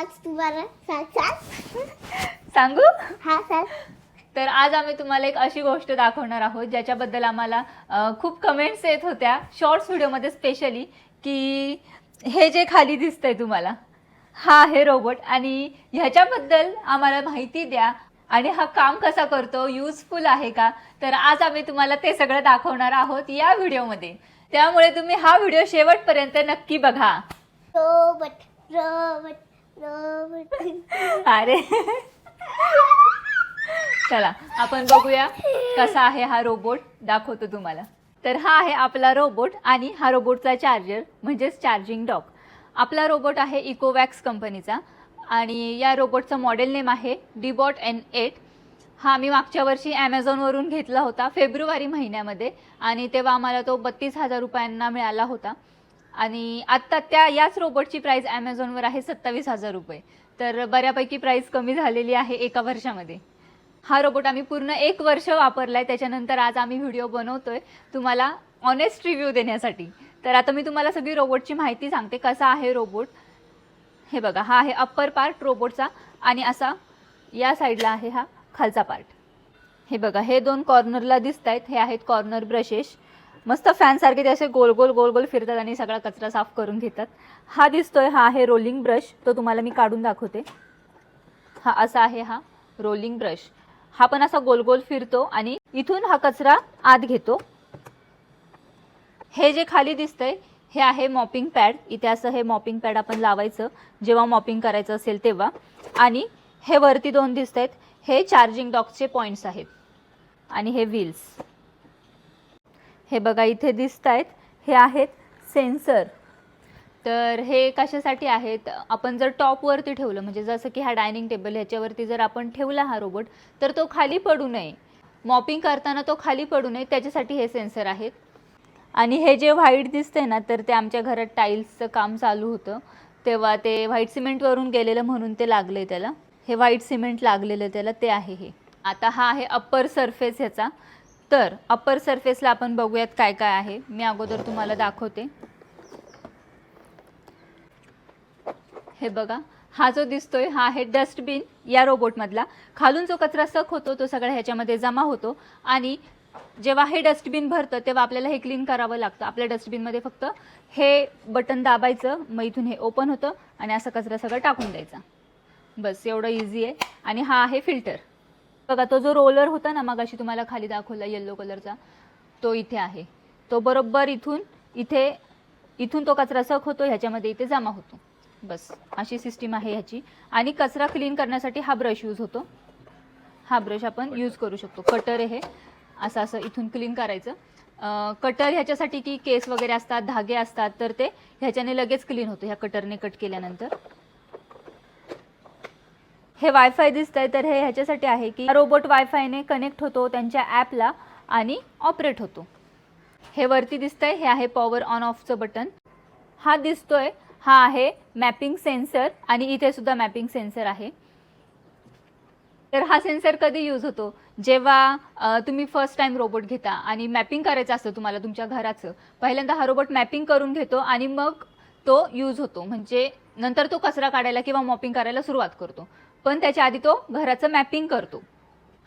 आज तुम्हाला सांग? हा सांग तर आज आम्ही तुम्हाला एक अशी गोष्ट दाखवणार आहोत ज्याच्याबद्दल आम्हाला अ, खूप कमेंट्स येत होत्या शॉर्ट्स व्हिडिओमध्ये स्पेशली की हे जे खाली दिसतंय तुम्हाला हा आहे रोबोट आणि ह्याच्याबद्दल आम्हाला माहिती द्या. आणि हा काम कसा करतो युजफुल आहे का? तर आज आम्ही तुम्हाला ते सगळं दाखवणार आहोत या व्हिडिओमध्ये त्यामुळे तुम्ही हा व्हिडिओ शेवटपर्यंत नक्की बघा. रोबट रोबट अरे. चला आपण बघूया कसा आहे हा रोबोट दाखवतो तुम्हाला. तर हा आहे आपला रोबोट आणि हा रोबोटचा चार्जर म्हणजेच चार्जिंग डॉक आपला रोबोट आहे इकोवॅक्स कंपनीचा आणि या रोबोटचं मॉडेल नेम आहे डिबॉट एन एट हा आम्ही मागच्या वर्षी ॲमेझॉनवरून घेतला होता फेब्रुवारी महिन्यामध्ये. आणि तेव्हा आम्हाला तो बत्तीस हजार रुपयांना मिळाला होता. आणि आत्ता त्या याच रोबोटची प्राईस ॲमेझॉनवर आहे सत्तावीस हजार रुपये. तर बऱ्यापैकी प्राईस कमी झालेली आहे एका वर्षामध्ये. हा रोबोट आम्ही पूर्ण एक वर्ष वापरला आहे त्याच्यानंतर आज आम्ही व्हिडिओ बनवतोय तुम्हाला ऑनेस्ट रिव्ह्यू देण्यासाठी. तर आता मी तुम्हाला सगळी रोबोटची माहिती सांगते कसा आहे रोबोट हे बघा हा आहे अप्पर पार्ट रोबोटचा आणि असा या साईडला आहे हा खालचा पार्ट हे बघा हे दोन कॉर्नरला दिसत आहेत हे आहेत कॉर्नर ब्रशेस मस्त फॅनसारखे ते असे गोल गोल गोल गोल फिरतात आणि सगळा कचरा साफ करून घेतात. हा दिसतोय हा आहे रोलिंग ब्रश तो तुम्हाला मी काढून दाखवते. हा असा आहे हा रोलिंग ब्रश हा पण असा गोल गोल फिरतो आणि इथून हा कचरा आत घेतो. हे जे खाली दिसतंय हे आहे मॉपिंग पॅड इथे असं हे मॉपिंग पॅड आपण लावायचं. जेव्हा मॉपिंग करायचं असेल तेव्हा. आणि हे वरती दोन दिसत आहेत हे चार्जिंग डॉकचे पॉईंट्स आहेत. आणि हे व्हील्स हे बघा इथे दिसत आहेत हे आहेत सेन्सर. तर हे कशासाठी आहेत? आपण जर टॉपवरती ठेवलं म्हणजे जसं की हा डायनिंग टेबल ह्याच्यावरती जर आपण ठेवला हा रोबोट तर तो खाली पडू नये. मॉपिंग करताना तो खाली पडू नये त्याच्यासाठी हे सेन्सर आहेत. आणि हे जे व्हाईट दिसतंय ना तर ते आमच्या घरात टाईल्सचं काम चालू होतं. तेव्हा ते व्हाईट सिमेंटवरून गेलेलं म्हणून ते लागले त्याला. हे व्हाईट सिमेंट लागलेलं त्याला ते आहे हे. आता हा आहे अप्पर सरफेस ह्याचा. तर अप्पर सरफेसला आपण बघूयात काय काय आहे. मी अगोदर तुम्हाला दाखवते. हे बघा हा जो दिसतोय हा आहे डस्टबिन या रोबोटमधला खालून जो कचरा सक होतो तो सगळा ह्याच्यामध्ये जमा होतो आणि जेव्हा हे डस्टबिन भरतं तेव्हा आपल्याला हे क्लीन करावं लागतं. आपल्या डस्टबिनमध्ये फक्त हे बटन दाबायचं मग इथून हे ओपन होतं आणि असं कचरा सगळं टाकून द्यायचा. बस एवढं इझी आहे. आणि हा आहे फिल्टर बघा तो जो रोलर होता ना मग अशी तुम्हाला खाली दाखवला येल्लो कलरचा तो इथे आहे. तो बरोबर इथून इथे इथून तो कचरा सक होतो ह्याच्यामध्ये इथे जमा होतो. बस अशी सिस्टीम आहे ह्याची. आणि कचरा क्लीन करण्यासाठी हा ब्रश यूज होतो. हा ब्रश आपण यूज करू शकतो. कटर हे असं असं इथून क्लीन करायचं. कटर ह्याच्यासाठी की केस वगैरे असतात धागे असतात तर ते ह्याच्याने लगेच क्लीन होतं ह्या कटरने कट केल्यानंतर. हे वायफाय दिसत आहे तर हे ह्याच्यासाठी आहे की रोबोट वायफायने कनेक्ट होतो त्यांच्या ॲपला आणि ऑपरेट होतो. हे वरती दिसतंय हे आहे पॉवर ऑन ऑफचं बटन हा दिसतोय हा आहे मॅपिंग सेन्सर आणि इथे सुद्धा मॅपिंग सेन्सर आहे. तर हा सेन्सर कधी यूज होतो? जेव्हा तुम्ही फर्स्ट टाइम रोबोट घेता आणि मॅपिंग करायचं असतं तुम्हाला तुमच्या घराचं पहिल्यांदा हा रोबोट मॅपिंग करून घेतो आणि मग तो यूज होतो. म्हणजे नंतर तो कचरा काढायला किंवा मॉपिंग करायला सुरुवात करतो. पण त्याच्या आधी तो घराचं मॅपिंग करतो.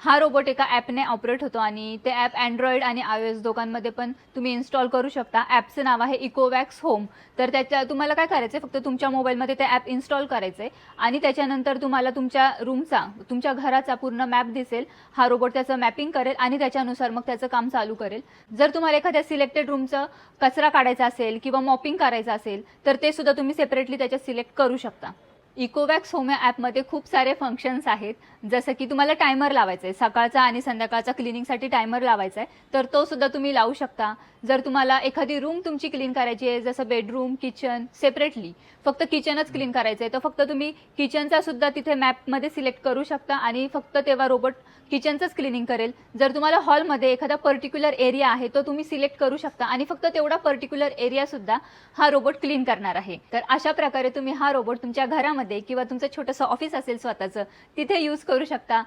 हा रोबोट एका ॲपने ऑपरेट होतो आणि ते ॲप अँड्रॉइड आणि आय एस दोघांमध्ये पण तुम्ही इन्स्टॉल करू शकता. ॲपचं नाव आहे इकोवॅक्स होम. तर त्याच्या तुम्हाला काय करायचं आहे फक्त तुमच्या मोबाईलमध्ये ते ॲप इन्स्टॉल करायचं आहे आणि त्याच्यानंतर तुम्हाला तुमच्या रूमचा तुमच्या घराचा पूर्ण मॅप दिसेल. हा रोबोट त्याचं मॅपिंग करेल आणि त्याच्यानुसार मग त्याचं काम चालू करेल. जर तुम्हाला एखाद्या सिलेक्टेड रूमचं कचरा काढायचा असेल किंवा मॉपिंग करायचं असेल तर ते सुद्धा तुम्ही सेपरेटली त्याच्यात सिलेक्ट करू शकता. इकोवॅक्स होम या ॲपमध्ये खूप सारे फंक्शन्स आहेत. जसं की तुम्हाला टायमर लावायचा आहे सकाळचा आणि संध्याकाळचा क्लिनिंगसाठी टायमर लावायचा आहे तर तो सुद्धा तुम्ही लावू शकता. जर तुम्हाला एखादी रूम तुमची क्लीन करायची आहे जसं बेडरूम किचन सेपरेटली फक्त किचनच क्लीन करायचं आहे तर फक्त तुम्ही किचनचा सुद्धा तिथे मॅपमध्ये सिलेक्ट करू शकता आणि फक्त तेव्हा रोबोट किचनचंच क्लिनिंग करेल. जर तुम्हाला हॉलमध्ये एखादा पर्टिक्युलर एरिया आहे तो तुम्ही सिलेक्ट करू शकता आणि फक्त तेवढा पर्टिक्युलर एरिया सुद्धा हा रोबोट क्लीन करणार आहे. तर अशा प्रकारे तुम्ही हा रोबोट तुमच्या घरामध्ये किंवा तुमचं छोटंसं ऑफिस असेल स्वतःचं तिथे यूज करू शकता.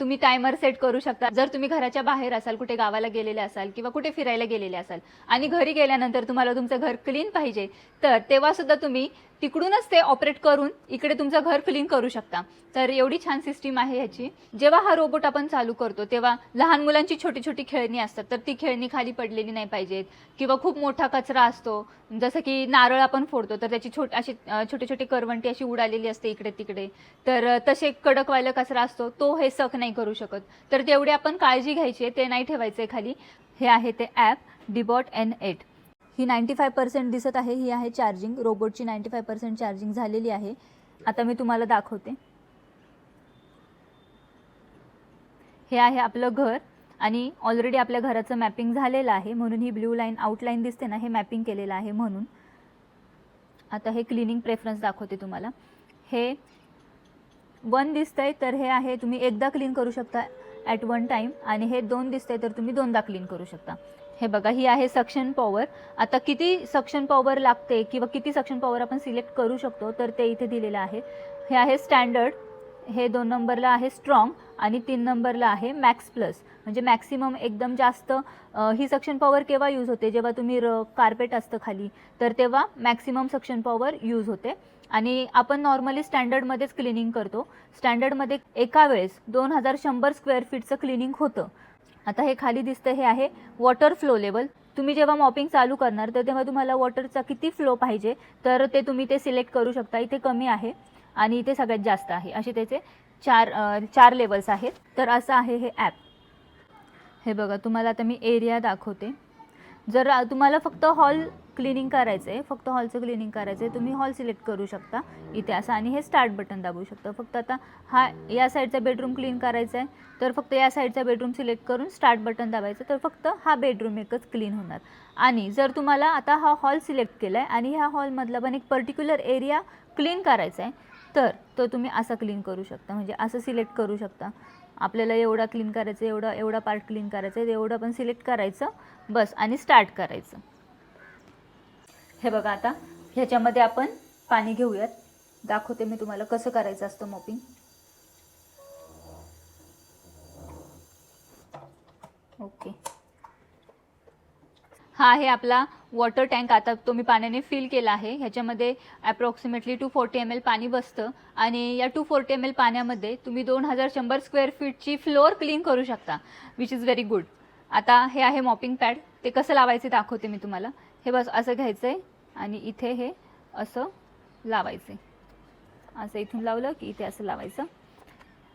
तुम्ही टायमर सेट करू शकता. जर तुम्ही घराच्या बाहेर असाल कुठे गावाला गेलेले असाल किंवा कुठे फिरायला गेलेले आलेले असाल. आणि घरी गेल्यानंतर तुम्हाला तुमचं घर क्लीन पाहिजे. तर तेव्हा सुद्धा तुम्ही तिकडूनच ते ऑपरेट करून इकडे तुमचं घर क्लीन करू शकता. तर एवढी छान सिस्टीम आहे ह्याची. जेव्हा हा रोबोट आपण चालू करतो तेव्हा लहान मुलांची छोटी छोटी खेळणी असतात. तर ती खेळणी खाली पडलेली नाही पाहिजेत. किंवा खूप मोठा कचरा असतो. जसं की नारळ आपण फोडतो तर त्याची छोट अशी छोटी छोटी करवंटी अशी उडालेली असते इकडे तिकडे. तर तसे कडकवायला कचरा असतो तो हे सक नाही करू शकत. तर तेवढी आपण काळजी घ्यायची ते नाही ठेवायचं आहे खाली. हे आहे ते ॲप डिबॉट एन एट ही नाईंटी फाय पर्सेंट दिसत आहे ही आहे चार्जिंग रोबोटची नाईंटी फाय पर्सेंट चार्जिंग झालेली आहे. आता मी तुम्हाला दाखवते. हे आहे आपलं घर आणि ऑलरेडी आपल्या घराचं मॅपिंग झालेलं आहे. म्हणून ही ब्ल्यू लाईन आउटलाईन दिसते ना हे मॅपिंग केलेलं आहे म्हणून. आता हे क्लिनिंग प्रेफरन्स दाखवते तुम्हाला. हे वन दिसतंय तर हे आहे तुम्ही एकदा क्लीन करू शकता. ॲट वन टाईम आणि हे दोन दिसते तर तुम्ही दोनदा क्लीन करू शकता. हे बघा ही आहे सक्शन पॉवर आता किती सक्शन पॉवर लागते किंवा किती सक्शन पॉवर आपण सिलेक्ट करू शकतो तर ते इथे दिलेलं आहे. हे आहे स्टँडर्ड हे दोन नंबरला आहे स्ट्रॉंग आणि तीन नंबरला आहे मॅक्स प्लस म्हणजे मॅक्सिमम एकदम जास्त ही सक्शन पॉवर केव्हा यूज होते? जेव्हा तुम्ही र कार्पेट असतं खाली तर तेव्हा मॅक्सिमम सक्शन पॉवर यूज होते. आणि आपण नॉर्मली स्टँडर्डमध्येच क्लिनिंग करतो. स्टँडर्डमध्ये एका वेळेस दोन हजार शंभर स्क्वेअर फीटचं क्लिनिंग होतं. आता हे खाली दिसतं हे आहे वॉटर फ्लो लेवल तुम्ही जेव्हा मॉपिंग चालू करणार तर तेव्हा तुम्हाला वॉटरचा किती फ्लो पाहिजे तर ते तुम्ही ते सिलेक्ट करू शकता. इथे कमी आहे आणि इथे सगळ्यात जास्त आहे. असे त्याचे चार चार लेवल्स आहेत. तर असं आहे हे ॲप हे बघा तुम्हाला आता मी एरिया दाखवते. जर तुम्हाला फक्त हॉल क्लिनिंग करायचं आहे फक्त हॉलचं क्लिनिंग करायचं आहे तुम्ही हॉल सिलेक्ट करू शकता. इथे असं आणि हे स्टार्ट बटन दाबू शकता. फक्त आता हा या साईडचा बेडरूम क्लीन करायचा आहे तर फक्त या साईडचा बेडरूम सिलेक्ट करून स्टार्ट बटन दाबायचं तर फक्त हा बेडरूम एकच क्लीन होणार. आणि जर तुम्हाला आता हा हॉल सिलेक्ट केला आहे आणि ह्या हॉलमधला पण एक पर्टिक्युलर एरिया क्लीन करायचा आहे तर तो तुम्ही असा क्लीन करू शकता. म्हणजे असं सिलेक्ट करू शकता. आपल्याला एवढा क्लीन करायचं एवढा एवढा पार्ट क्लीन करायचं आहे एवढं पण सिलेक्ट करायचं. बस आणि स्टार्ट करायचं. हे बघा आता ह्याच्यामध्ये आपण पाणी घेऊयात. दाखवते मी तुम्हाला कसं करायचं असतं मॉपिंग ओके हा आहे आपला वॉटर टँक आता तो मी पाण्याने फिल केला आहे. ह्याच्यामध्ये approximately two forty M L पाणी बसतं. आणि या टू फोर्टी एम एल पाण्यामध्ये तुम्ही दोन हजार शंभर स्क्वेअर फीटची फ्लोअर क्लीन करू शकता विच इज व्हेरी गुड आता हे आहे मॉपिंग पॅड ते कसं लावायचे दाखवते मी तुम्हाला. हे बस असं घ्यायचं आहे आणि इथे हे असं लावायचे असं इथून लावलं की इथे असं लावायचं.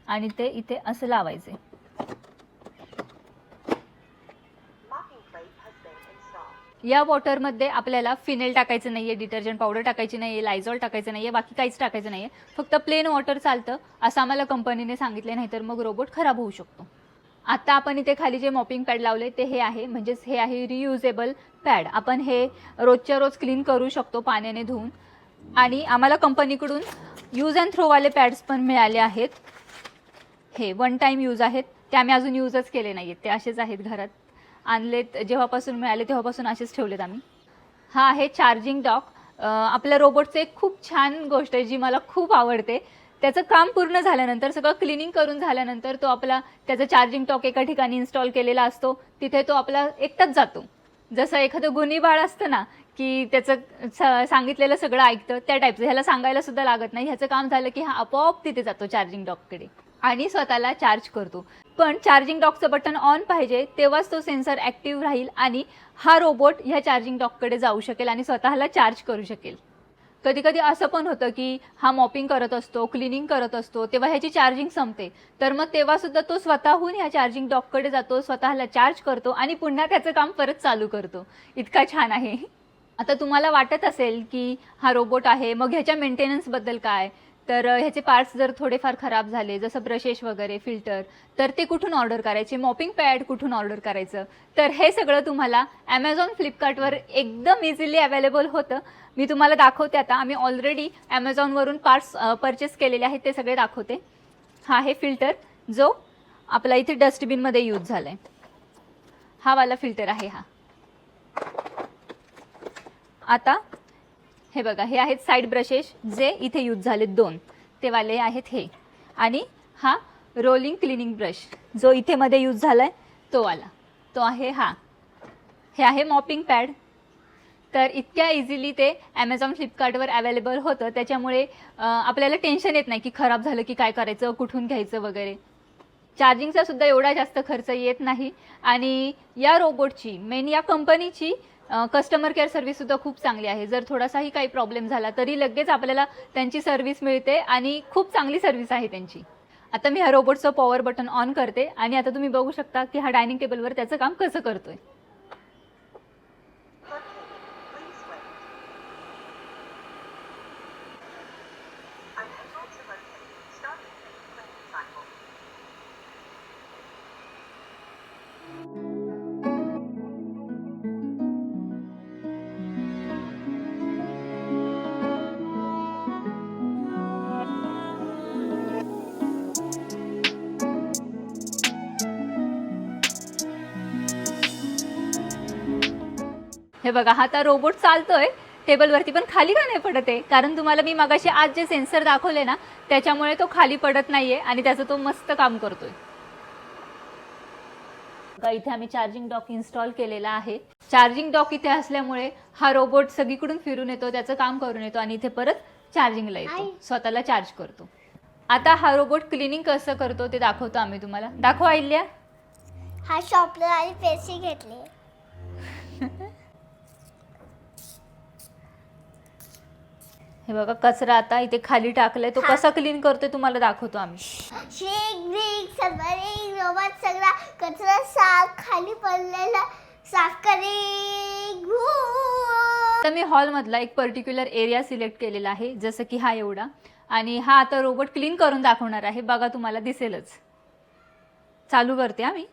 आणि ते इथे असं लावायचे या वॉटरमध्ये आपल्याला फिनेल टाकायचं नाहीये डिटर्जंट पावडर टाकायची नाहीये लायझॉल टाकायचं नाहीये बाकी काहीच टाकायचं नाहीये. फक्त प्लेन वॉटर चालतं असं आम्हाला कंपनीने सांगितले नाही तर मग रोबोट खराब होऊ शकतो. आता आपण इथे खाली जे मॉपिंग पॅड लावले ते हे आहे. म्हणजेच हे आहे रियुजेबल पॅड आपण हे रोजच्या रोज क्लीन करू शकतो पाण्याने धुवून. आणि आम्हाला कंपनीकडून यूज अँड थ्रोवाले पॅड्स पण मिळाले आहेत. हे वन टाईम यूज आहेत. ते आम्ही अजून यूजच केले नाही आहेत ते असेच आहेत घरात. आणलेत जेव्हापासून मिळाले तेव्हापासून असेच ठेवलेत आम्ही. हा आहे चार्जिंग डॉक आपल्या रोबोटचं एक खूप छान गोष्ट आहे जी मला खूप आवडते. त्याचं काम पूर्ण झाल्यानंतर सगळं क्लिनिंग करून झाल्यानंतर तो आपला त्याचा चार्जिंग टॉक एका ठिकाणी इन्स्टॉल केलेला असतो. तिथे तो आपला एकटाच जातो. जसं एखादं गुन्ही बाळ असतं ना की त्याचं सांगितलेलं सगळं ऐकतं त्या टाईपचं ह्याला सांगायला सुद्धा लागत नाही. ह्याचं काम झालं की हा आपोआप तिथे जातो चार्जिंग डॉककडे आणि स्वतःला चार्ज करतो. पण चार्जिंग डॉकचं बटन ऑन पाहिजे तेव्हाच तो सेन्सर ॲक्टिव्ह राहील आणि हा रोबोट ह्या चार्जिंग डॉककडे जाऊ शकेल आणि स्वतःला चार्ज करू शकेल. कधी कधी असं पण होतं की हा मॉपिंग करत असतो क्लिनिंग करत असतो तेव्हा ह्याची चार्जिंग संपते. तर मग तेव्हा सुद्धा तो स्वतःहून ह्या चार्जिंग डॉककडे जातो स्वतःला चार्ज करतो आणि पुन्हा त्याचं काम परत चालू करतो. इतका छान आहे. आता तुम्हाला वाटत असेल की हा रोबोट आहे मग ह्याच्या मेंटेनन्सबद्दल काय? तर ह्याचे पार्ट्स जर थोडेफार खराब झाले जसं ब्रशेस वगैरे फिल्टर तर ते कुठून ऑर्डर करायचे? मॉपिंग पॅड कुठून ऑर्डर करायचं? तर हे सगळं तुम्हाला ॲमेझॉन फ्लिपकार्टवर एकदम इझिली अवेलेबल होतं. मी तुम्हाला दाखवते आता. आम्ही ऑलरेडी ॲमेझॉनवरून पार्ट्स परचेस केलेले आहेत ते सगळे दाखवते. हा आहे फिल्टर जो आपला इथे डस्टबिनमध्ये यूज झाला आहे हा वाला फिल्टर आहे हा. आता हे बघा हे आहेत साईड ब्रशेस जे इथे यूज झालेत दोन. ते वाले आहेत हे. आणि हा रोलिंग क्लिनिंग ब्रश जो इथे मध्ये यूज झालाय तो वाला. तो आहे हा. हे आहे मॉपिंग पॅड तर इतक्या इझिली ते ॲमेझॉन फ्लिपकार्टवर अवेलेबल होतं. त्याच्यामुळे आपल्याला टेन्शन येत नाही की खराब झालं की काय करायचं कुठून घ्यायचं वगैरे. चार्जिंगचा सुद्धा एवढा जास्त खर्च येत नाही. आणि या रोबोटची मेन या कंपनीची कस्टमर केअर सर्व्हिससुद्धा खूप चांगली आहे. जर थोडासाही काही प्रॉब्लेम झाला तरी लगेच आपल्याला त्यांची सर्व्हिस मिळते आणि खूप चांगली सर्व्हिस आहे त्यांची. आता मी ह्या रोबोटचं पॉवर बटन ऑन करते आणि आता तुम्ही बघू शकता की हा डायनिंग टेबलवर त्याचं काम कसं करतोय. हे बघा हा आता रोबोट चालतोय. टेबलवरती पण खाली का नाही पडत आहे? कारण तुम्हाला मी मगाशी आज जे सेन्सर दाखवले ना त्याच्यामुळे तो खाली पडत नाहीये आणि त्याचं तो मस्त काम करतोय. बघा, इथे आम्ही चार्जिंग डॉक इन्स्टॉल केलेला आहे. चार्जिंग डॉक इथे असल्यामुळे हा रोबोट सगळीकडून फिरून येतो त्याचं काम करून येतो आणि इथे परत चार्जिंगला येतो. स्वतःला चार्ज करतो. आता हा रोबोट क्लिनिंग कसं करतो ते दाखवतो आम्ही तुम्हाला. दाखव आईल्या हा शॉपला आणि पैसे घेतले. हे बघा कचरा आता इथे खाली टाकलाय. तो. कसा क्लीन करतोय तुम्हाला दाखवतो आम्ही. शेक ब्रिक रोबोट सगळा कचरा साफ खाली पडलेला साफ करे. घू. आता मी हॉलमधला एक पर्टिक्युलर एरिया सिलेक्ट केलेला आहे जसं की हा एवढा. आणि हा आता रोबोट क्लीन करून दाखवणार आहे. बघा तुम्हाला दिसेलच. चालू करते आम्ही.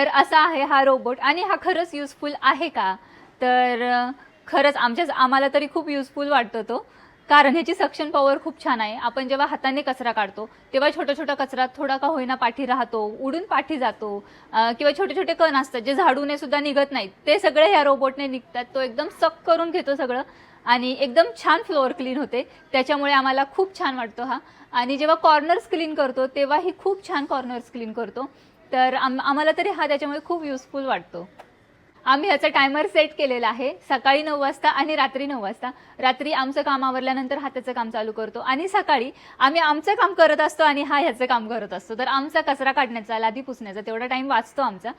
तर असा आहे हा रोबोट आणि हा खरंच युजफुल आहे का? तर खरंच आमच्याच आम्हाला तरी खूप युजफुल वाटतो तो. कारण ह्याची सक्शन पॉवर खूप छान आहे. आपण जेव्हा हाताने कचरा काढतो तेव्हा छोटा छोटा कचरा थोडा का होईना पाठी राहतो उडून पाठी जातो किंवा छोटे छोटे कण असतात जे झाडूने सुद्धा निघत नाहीत. ते सगळे ह्या रोबोटने निघतात. तो एकदम सक करून घेतो सगळं आणि एकदम छान फ्लोअर क्लीन होते. त्याच्यामुळे आम्हाला खूप छान वाटतो हा. आणि जेव्हा कॉर्नर्स क्लीन करतो तेव्हाही खूप छान कॉर्नर्स क्लीन करतो. तर आम आम्हाला तरी हा त्याच्यामुळे खूप युजफुल वाटतो. आम्ही ह्याचा टायमर सेट केलेला आहे. सकाळी नऊ वाजता आणि रात्री नऊ वाजता. रात्री आमचं काम आवरल्यानंतर हा त्याचं काम चालू करतो. आणि सकाळी आम्ही आमचं काम करत असतो आणि हा ह्याचं काम करत असतो. तर आमचा कचरा काढण्याचा लादी पुसण्याचा तेवढा टाईम वाचतो आमचा.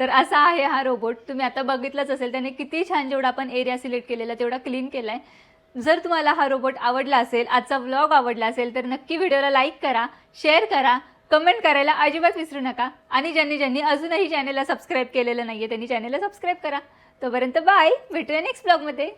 तर असा आहे हा रोबोट तुम्ही आता बघितलंच असेल त्याने किती छान जेवढा आपण एरिया सिलेक्ट केलेला तेवढा क्लीन केलाय. जर तुम्हाला हा रोबोट आवडला असेल आजचा व्लॉग आवडला असेल तर नक्की व्हिडिओला लाईक करा शेअर करा. कमेंट करायला अजिबात विसरू नका. आणि ज्यांनी ज्यांनी अजूनही चॅनलला सबस्क्राईब केलेलं नाहीये त्यांनी चॅनेलला सबस्क्राईब करा. तोपर्यंत बाय भेटूया नेक्स्ट ब्लॉगमध्ये